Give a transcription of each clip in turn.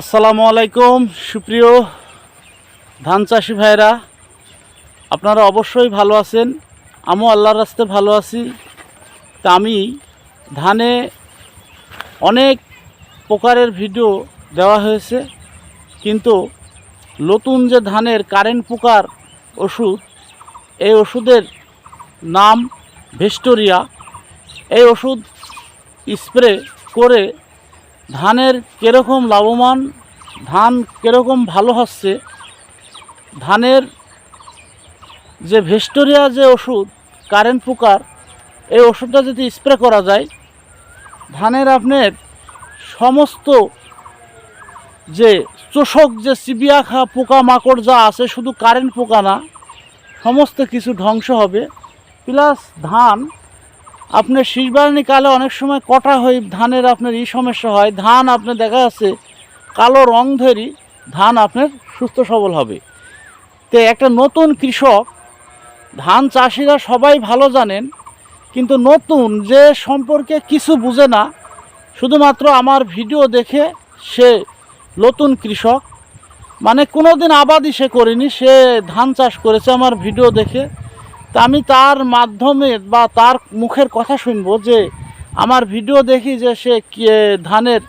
আসসালামু আলাইকুম, সুপ্রিয় ধান চাষি ভাইরা। আপনারা অবশ্যই ভালো আছেন, আমিও আল্লাহর রাস্তে ভালো আছি। তা আমি ধানে অনেক প্রকারের ভিডিও দেওয়া হয়েছে, কিন্তু নতুন যে ধানের কারেন্ট পোকার ওষুধ, এই ওষুধের নাম ভেস্টোরিয়া। এই ওষুধ স্প্রে করে ধানের কীরকম লাভবান, ধান কীরকম ভালো হচ্ছে, ধানের যে ভেস্টোরিয়া যে ওষুধ কারেন্ট পোকার এই ওষুধটা যদি স্প্রে করা যায়, ধানের আপনার সমস্ত যে চোষক, যে চিবিয়া খা পোকা মাকড় যা আছে, শুধু কারেন্ট পোকা না, সমস্ত কিছু ধ্বংস হবে। প্লাস ধান আপনার শীষবারণী কালে অনেক সময় কটা হয়ে, ধানের আপনার এই সমস্যা হয়, ধান আপনার দেখা যাচ্ছে কালো রং ধরি ধান আপনার সুস্থ সবল হবে। তো একটা নতুন কৃষক, ধান চাষিরা সবাই ভালো জানেন, কিন্তু নতুন যে সম্পর্কে কিছু বুঝে না, শুধুমাত্র আমার ভিডিও দেখে সে নতুন কৃষক মানে কোনো দিন আবাদই সে করেনি, সে ধান চাষ করেছে, আমার ভিডিও দেখে তা আমি তার মাধ্যমে বা তার মুখের কথা শুনব যে আমার ভিডিও দেখি যে সে কি ধানের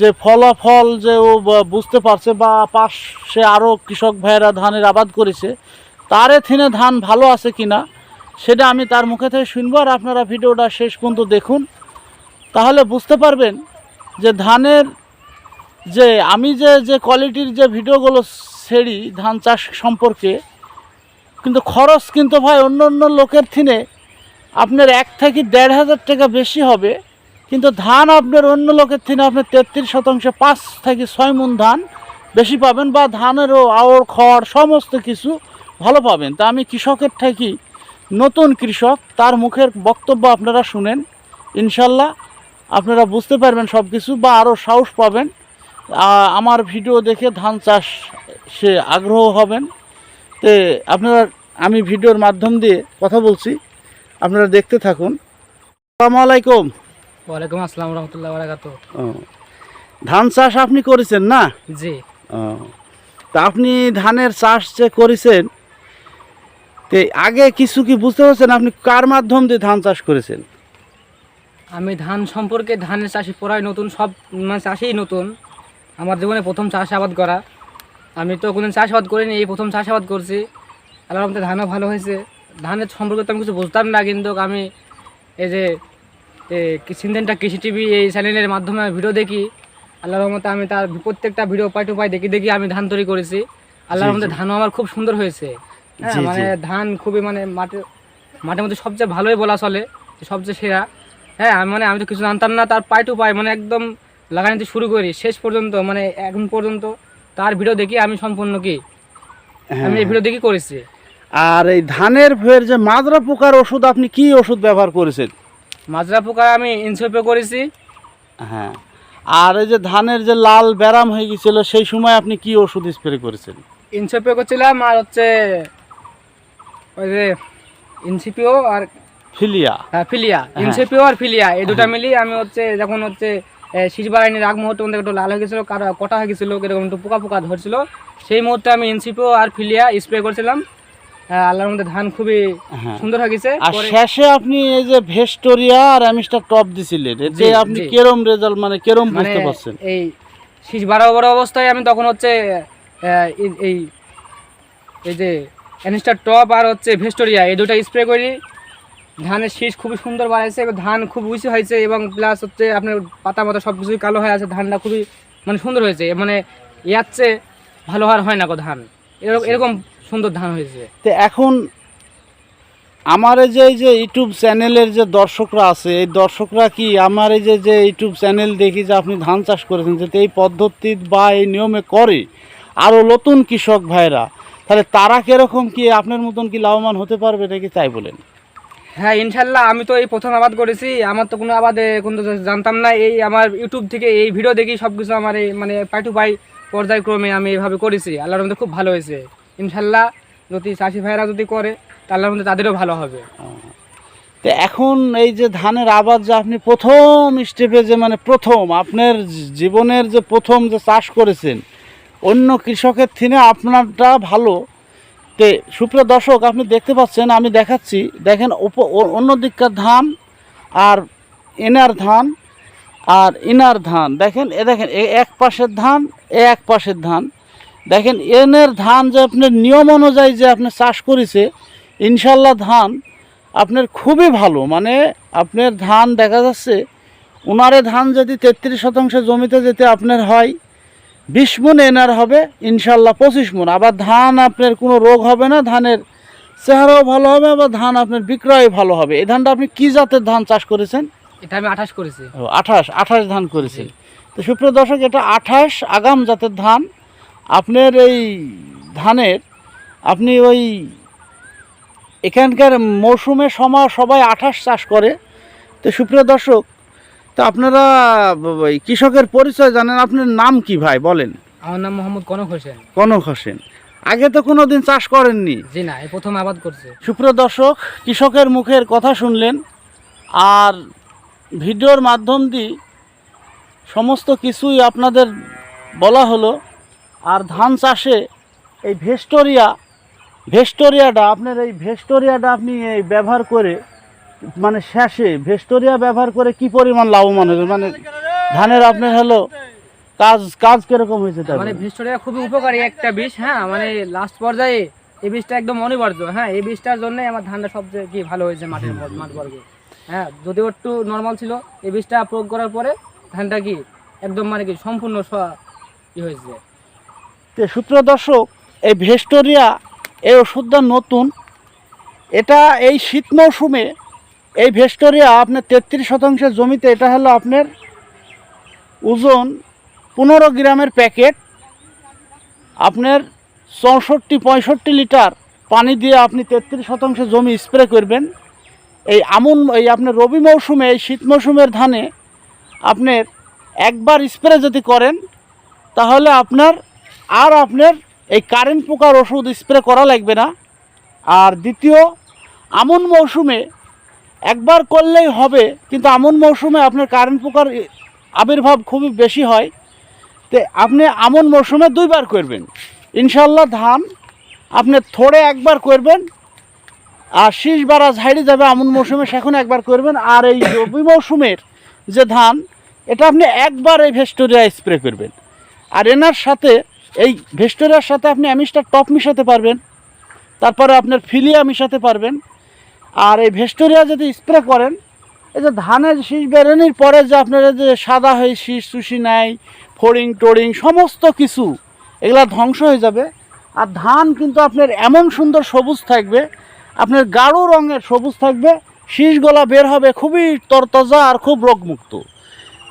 যে ফলাফল যে ও বুঝতে পারছে বা পাশ সে আরও কৃষক ভাইয়েরা ধানের আবাদ করেছে, তারে থিনে ধান ভালো আছে কিনা সেটা আমি তার মুখে থেকে শুনব আর আপনারা ভিডিওটা শেষ পর্যন্ত দেখুন। তাহলে বুঝতে পারবেন যে ধানের যে, আমি যে যে কোয়ালিটির যে ভিডিওগুলো ছেড়ি ধান চাষ সম্পর্কে কিন্তু খরচ কিন্তু ভাই অন্য অন্য লোকের থিনে আপনার এক থেকে দেড় হাজার টাকা বেশি হবে। কিন্তু ধান আপনার অন্য লোকের থিনে আপনি তেত্রিশ শতাংশে, পাঁচ থেকে ছয় মন ধান বেশি পাবেন বা ধানেরও আওর, খড় সমস্ত কিছু ভালো পাবেন। তা আমি কৃষকের থাকি নতুন কৃষক, তার মুখের বক্তব্য আপনারা শুনেন, ইনশাল্লাহ আপনারা বুঝতে পারবেন সব কিছু বা আরও সাহস পাবেন। আমার ভিডিও দেখে ধান চাষ সে আগ্রহ হবেন। তে আপনারা আমি ভিডিওর মাধ্যম দিয়ে কথা বলছি। আপনারা দেখতে থাকুন। আসসালামু আলাইকুম। ওয়ালাইকুম আসসালাম রহমতুল্লাহ বারাকাত ধান চাষ আপনি করেছেন না? জি। তা আপনি ধানের চাষ যে করেছেন তে আগে কিছু কি বুঝতে পারছেন আপনি কার মাধ্যম দিয়ে ধান চাষ করেছেন? আমি ধান সম্পর্কে ধানের চাষি পড়াই নতুন সব মানে চাষেই নতুন। আমার জীবনে প্রথম চাষাবাদ করা। আমি তো কোনো চাষাবাদ করিনি এই প্রথম চাষাবাদ করছি। আল্লাহর রহমতে ধানও ভালো হয়েছে। ধানের সম্পর্কে তো আমি কিছু বুঝতাম না কিন্তু আমি এই যে সিন্ধেনটা কৃষি টিভি এই চ্যানেলের মাধ্যমে ভিডিও দেখি। আল্লাহর রহমতে আমি তার প্রত্যেকটা ভিডিও পাই টু পাই দেখি দেখি আমি ধান তৈরি করেছি। আল্লাহর রহমতে ধানও আমার খুব সুন্দর হয়েছে। হ্যাঁ। মানে ধান খুবই মানে মাঠে মাঠের মধ্যে সবচেয়ে ভালোই বলা চলে সবচেয়ে সেরা। হ্যাঁ আমি মানে আমি তো কিছু জানতাম না তার পাই টু পাই মানে একদম লাগানিতে শুরু করি। শেষ পর্যন্ত মানে এখন পর্যন্ত তার ভিডিও দেখি আমি সম্পূর্ণ কি? আমি এই ভিডিও দেখি করেছি। আর এই ধানের ভয়ের যে মাজরা পোকার ওষুধ আপনি কি ওষুধ ব্যবহার করেছেন? মাজরা পোকা আমি ইনসেপে করেছি। হ্যাঁ। আর এই যে ধানের যে লাল ব্যারাম হয়ে গেছিল সেই সময় আপনি কি ওষুধ স্প্রে করেছেন? ইনসেপে করছিলাম আর হচ্ছে ওই যে ইনসিপিও আর ফিলিয়া? হ্যাঁ, ফিলিয়া। হ্যাঁ। ইনসেপিও আর ফিলিয়া এই দুটা মিলিয়ে আমি হচ্ছে যখন হচ্ছে শীষ বাড়াইনির আগ মুহূর্তে মধ্যে একটু লাল হয়ে গেছিল কাটা কটা হয়ে গেছিল এরকম একটু পোকা পোকা ধরছিল সেই মুহূর্তে আমি ইনসিপিও আর ফিলিয়া স্প্রে করছিলাম। হ্যাঁ, আল্লাহর মধ্যে ধান খুবই হ্যাঁ। সুন্দর হয়ে আর শেষে আপনি এই যে ভেস্টোরিয়া আর অ্যামিস্টার টপ দিছিলেন এতে আপনি কেরম রেজাল্ট মানে কেরম মানে বুঝতে পারছেন? এই শীষ বড় অবস্থায় আমি তখন হচ্ছে এই- এই যে অ্যানিস্টার টপ আর হচ্ছে ভেস্টোরিয়া এই দুটো স্প্রে করি। ধানের শীষ খুবই সুন্দর বাড়াইছে এবং ধান খুব উঁচু হয়েছে এবং প্লাস হচ্ছে আপনার পাতা মাতা সব কিছুই কালো হয়ে আছে ধানটা খুবই মানে সুন্দর হয়েছে। মানে ইয়ার চেয়ে ভালো আর হয় না গো ধান। এরকম সুন্দর ধান হয়েছে। তো এখন আমার এই যে এই যে ইউটিউব চ্যানেলের যে দর্শকরা আছে এই দর্শকরা কি আমার এই যে যে ইউটিউব চ্যানেল দেখি যে আপনি ধান চাষ করেছেন যাতে এই পদ্ধতি বা এই নিয়মে করে আরও নতুন কৃষক ভাইরা তাহলে তারা কীরকম কি আপনার মতন কি লাভবান হতে পারবে নাকি তাই বলেন? হ্যাঁ ইনশাল্লাহ আমি তো এই প্রথম আবাদ করেছি আমার তো কোনো আবাদে কোনো জানতাম না এই আমার ইউটিউব থেকে এই ভিডিও দেখি সব কিছু আমার এই মানে পাই টু পাই পর্যায়ক্রমে আমি এইভাবে করেছি আল্লাহর মধ্যে খুব ভালো হয়েছে। ইনশাল্লাহ যদি চাষি ভাইরা যদি করে, তাহলে মধ্যে তাদেরও ভালো হবে। তো এখন এই যে ধানের আবাদ যে আপনি প্রথম স্টেপে যে মানে প্রথম আপনার জীবনের যে প্রথম যে চাষ করেছেন, অন্য কৃষকের থেকে আপনারটা ভালো। তে সুপ্রিয় দর্শক, আপনি দেখতে পাচ্ছেন, আমি দেখাচ্ছি, দেখেন অন্য দিককার ধান আর এনার ধান আর ইনার ধান। দেখেন, এ দেখেন এক পাশের ধান, এ এক পাশের ধান। দেখেন এনের ধান যে আপনার নিয়ম অনুযায়ী যে আপনি চাষ করেছে ইনশাল্লাহ ধান আপনার খুবই ভালো। মানে আপনার ধান দেখা যাচ্ছে উনারে ধান যদি তেত্রিশ শতাংশ জমিতে যেতে আপনার হয় বিশ মন এনার হবে ইনশাল্লাহ পঁচিশ মন। আবার ধান আপনার কোনো রোগ হবে না ধানের চেহারাও ভালো হবে আবার ধান আপনার বিক্রয় ভালো হবে। এই ধানটা আপনি কি জাতের ধান চাষ করেছেন? এটা আমি আঠাশ করেছি। ও আঠাশ আঠাশ ধান করেছেন। তো সুপ্রিয় দর্শক এটা আঠাশ আগাম জাতের ধান। আপনার এই ধানের আপনি ওই এখানকার মৌসুমে সময় সবাই আঠাশ চাষ করে। তো সুপ্রিয় দর্শক তো আপনারা ব- কৃষকের পরিচয় জানেন আপনার নাম কি ভাই বলেন? আমার নাম মোহাম্মদ কনক হোসেন। কনক হোসেন। আগে তো কোনো দিন চাষ করেননি। জি না এই প্রথম আবাদ করছে। সুপ্রিয় দর্শক কৃষকের মুখের কথা শুনলেন আর ভিডিওর মাধ্যম দিয়ে সমস্ত কিছুই আপনাদের বলা হলো। আর ধান চাষে এই ভেস্টোরিয়া ভেস্টোরিয়াটা আপনার এই ভেস্টোরিয়াটা আপনি এই ব্যবহার করে মানে শেষে ভেস্টোরিয়া ব্যবহার করে কি পরিমাণ লাভবান হবে মানে ধানের আপনার হলো কাজ কাজ কীরকম হয়েছে তার? মানে ভেস্টোরিয়া খুবই উপকারী একটা বিষ হ্যাঁ মানে লাস্ট পর্যায়ে এই বীজটা একদম অনিবার্য হ্যাঁ এই বীজটার জন্যই আমার ধানটা সবচেয়ে কি ভালো হয়েছে মাঠের মাঠ বর্গে। হ্যাঁ যদিও একটু নর্মাল ছিল এই বীজটা প্রয়োগ করার পরে ধানটা কি একদম মানে কি সম্পূর্ণ স- ই হয়েছে। তো সূত্র দর্শক, এই ভেস্টোরিয়া, এই ওষুধটা নতুন। এটা এই শীত মৌসুমে এই ভেস্টোরিয়া আপনার তেত্রিশ শতাংশের জমিতে এটা হলো আপনার ওজন পনেরো গ্রামের প্যাকেট। আপনার চৌষট্টি, পঁয়ষট্টি লিটার পানি দিয়ে আপনি তেত্রিশ শতাংশ জমি স্প্রে করবেন। এই আমন, এই আপনার রবি মৌসুমে, এই শীত মৌসুমের ধানে আপনার একবার স্প্রে যদি করেন, তাহলে আপনার আর আপনার এই কারেন্ট পোকার ওষুধ স্প্রে করা লাগবে না। আর দ্বিতীয়, আমন মৌসুমে একবার করলেই হবে, কিন্তু আমন মৌসুমে আপনার কারেন্ট পোকার আবির্ভাব খুবই বেশি হয়। তো আপনি আমন মৌসুমে দুইবার করবেন। ইনশাল্লাহ ধান আপনি থোড়ে একবার করবেন, আর শীষ বারা ঝাড়ি যাবে আমন মৌসুমে, সেখানে একবার করবেন। আর এই রবি মৌসুমের যে ধান, এটা আপনি একবার এই ভেস্টোরিয়া স্প্রে করবেন। আর এনার সাথে এই ভেস্টোরিয়ার সাথে আপনি অ্যামিস্টার টপ মিশাতে পারবেন, তারপরে আপনার ফিলিয়া মিশাতে পারবেন, আর এই ভেস্টোরিয়া যদি স্প্রে করেন, এই যে ধানের শীষ বেরোনির পরে যে আপনার যে সাদা হয়ে শীষ চুষি নেয় ফড়িং, টোড়িং, সমস্ত কিছু, এগুলা ধ্বংস হয়ে যাবে। আর ধান কিন্তু আপনার এমন সুন্দর সবুজ থাকবে, আপনার গাঢ় রঙের সবুজ থাকবে, শীষ গলা বের হবে খুবই তরতাজা আর খুব রোগমুক্ত।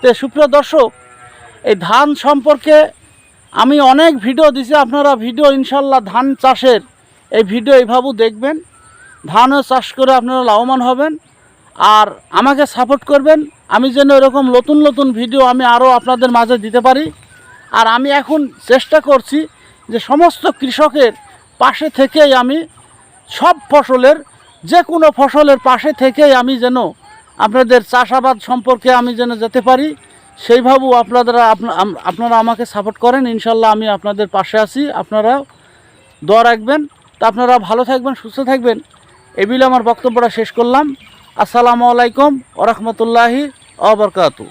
তো সুপ্রিয় দর্শক, এই ধান সম্পর্কে আমি অনেক ভিডিও দিছি, আপনারা ভিডিও ইনশাল্লাহ ধান চাষের এই ভিডিও এইভাবেও দেখবেন। ধানও চাষ করে আপনারা লাভবান হবেন। আর আমাকে সাপোর্ট করবেন, আমি যেন এরকম নতুন নতুন ভিডিও আমি আরও আপনাদের মাঝে দিতে পারি। আর আমি এখন চেষ্টা করছি যে সমস্ত কৃষকের পাশে থেকেই আমি সব ফসলের, যে কোনো ফসলের পাশে থেকেই আমি যেন আপনাদের চাষাবাদ সম্পর্কে আমি যেন যেতে পারি। সেইভাবেও আপনারা আপনারা আমাকে সাপোর্ট করেন, ইনশাল্লাহ আমি আপনাদের পাশে আছি, আপনারা দোয়া রাখবেন। তা আপনারা ভালো থাকবেন, সুস্থ থাকবেন এবিলে আমার বক্তব্যটা শেষ করলাম। আসসালামু আলাইকুম ওরহমতুল্লাহি অবরকাতু